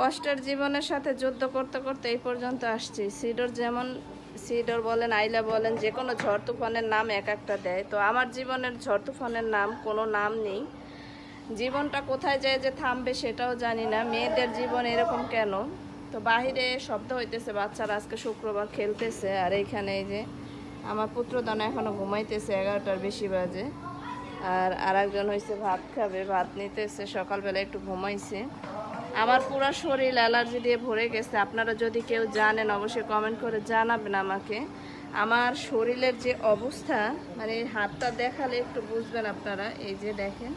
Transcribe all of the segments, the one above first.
কষ্টের জীবনের সাথে যুদ্ধ করতে করতে এই পর্যন্ত আসছি। সিডর যেমন, সিডর বলেন, আইলা বলেন, যে কোনো ঝড় তুফানের নাম এক একটা দেয়। তো আমার জীবনের ঝড় তুফানের নাম কোনো নাম নেই। জীবনটা কোথায় যায় যে থামবে সেটাও জানি না। মেয়েদের জীবন এরকম কেন? তো বাহিরে শব্দ হইতেছে, বাচ্চারা আজকে শুক্রবার খেলতেছে, আর এইখানে এই যে আমার পুত্রদানা এখনও ঘুমাইতেছে এগারোটার বেশি বাজে। আর আরেকজন হয়েছে ভাত খাবে, ভাত নিতেছে, সকালবেলা একটু ঘুমাইছে। আমার পুরো শরীর অ্যালার্জি দিয়ে ভরে গেছে। আপনারা যদি কেউ জানেন, অবশ্যই কমেন্ট করে জানাবেন আমাকে। আমার শরীরের যে অবস্থা মানে হাতটা দেখালে একটু বুঝবেন আপনারা। এই যে দেখেন,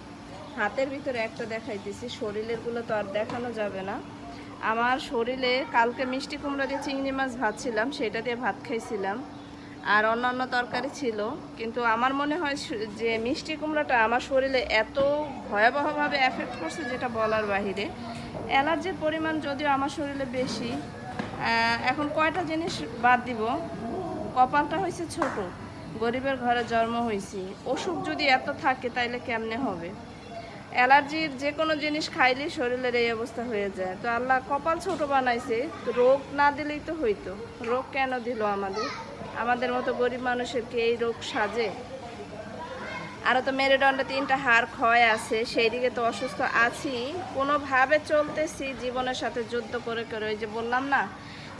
হাতের ভিতরে একটা দেখাইতেছি শরীরেরগুলো তো আর দেখানো যাবে না। আমার শরীরে কালকে মিষ্টি কুমড়া দিয়ে চিংড়ি মাছ ভাজছিলাম, সেটা দিয়ে ভাত খাইছিলাম। আর অন্যান্য তরকারি ছিল, কিন্তু আমার মনে হয় যে মিষ্টি কুমড়াটা আমার শরীরে এত ভয়াবহভাবে এফেক্ট করছে যেটা বলার বাহিরে। অ্যালার্জির পরিমাণ যদিও আমার শরীরে বেশি এখন কয়টা জিনিস বাদ দিব? কপালটা হয়েছে ছোট, গরিবের ঘরে জন্ম হয়েছি অসুখ যদি এত থাকে তাইলে কেমনে হবে? অ্যালার্জির যে কোনো জিনিস খাইলেই শরীরের এই অবস্থা হয়ে যায়। তো আল্লাহ কপাল ছোট বানাইছে, রোগ না দিলেই তো হইতো। রোগ কেন দিল আমাদের? আমাদের মতো গরিব মানুষের কি এই রোগ সাজে? আরও তো মেরুদণ্ডে তিনটা হাড় ক্ষয় আছে সেই দিকে তো অসুস্থ আছি। কোনোভাবে চলতেছি জীবনের সাথে যুদ্ধ করে করে, ওই যে বললাম না,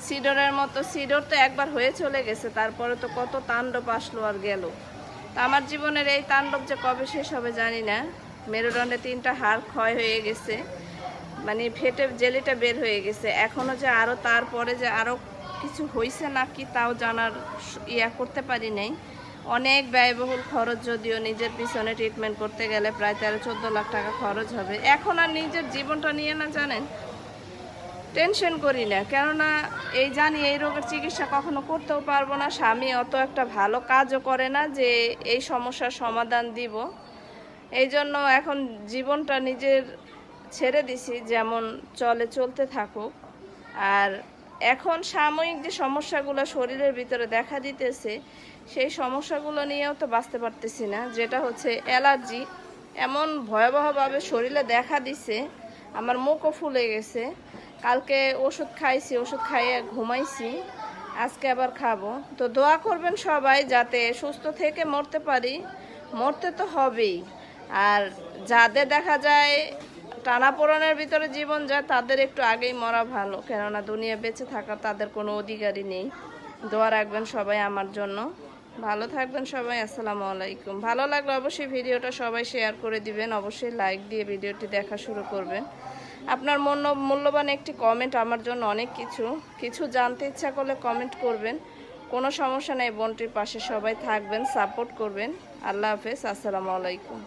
সিডরের মতো, সিডর তো একবার হয়ে চলে গেছে, তারপরে তো কত তাণ্ডব আসলো আর গেল। তো আমার জীবনের এই তাণ্ডব যে কবে শেষ হবে জানি না, মেরুদণ্ডে তিনটা হাড় ক্ষয় হয়ে গেছে মানে ফেটে, জেলিটা বের হয়ে গেছে। এখনও যে আরও তারপরে যে আরও কিছু হয়েছে না কি তাও জানার ইয়া করতে পারি নাই। অনেক ব্যয়বহুল খরচ যদিও নিজের পিছনে ট্রিটমেন্ট করতে গেলে প্রায় তেরো, চোদ্দ লাখ টাকা খরচ হবে। এখন আর নিজের জীবনটা নিয়ে না জানেন? টেনশন করি না। কেননা এই জানি এই রোগের চিকিৎসা কখনো করতেও পারব না। স্বামী অত একটা ভালো কাজও করে না যে এই সমস্যার সমাধান দিব। এই জন্য এখন জীবনটা নিজের ছেড়ে দিছি, যেমন চলে চলতে থাকুক। আর এখন সাময়িক যে সমস্যাগুলো শরীরের ভিতরে দেখা দিতেছে, সেই সমস্যাগুলো নিয়েও তো বাঁচতে পারতেছি না, যেটা হচ্ছে অ্যালার্জি। এমন ভয়াবহভাবে শরীরে দেখা দিছে, আমার মুখও ফুলে গেছে। কালকে ওষুধ খাইছি, ওষুধ খাইয়ে ঘুমাইছি, আজকে আবার খাব। তো দোয়া করবেন সবাই যাতে সুস্থ থেকে মরতে পারি। মরতে তো হবেই। আর যাদের দেখা যায় টানাপোড়নের ভিতরে জীবন যায়, তাদের একটু আগেই মরা ভালো। কেননা দুনিয়া বেঁচে থাকা তাদের কোনো অধিকারই নেই। দোয়া রাখবেন সবাই আমার জন্য। ভালো থাকবেন সবাই, আসসালামু আলাইকুম। ভালো লাগলে অবশ্যই ভিডিওটা সবাই শেয়ার করে দিবেন, অবশ্যই লাইক দিয়ে ভিডিওটি দেখা শুরু করবেন। আপনার মূল্য মূল্যবান একটি কমেন্ট আমার জন্য অনেক কিছু। কিছু জানতে ইচ্ছা করলে কমেন্ট করবেন। কোনো সমস্যা নেই, বোনটির পাশে সবাই থাকবেন, সাপোর্ট করবেন। আল্লাহ হাফেজ, আসসালামু আলাইকুম।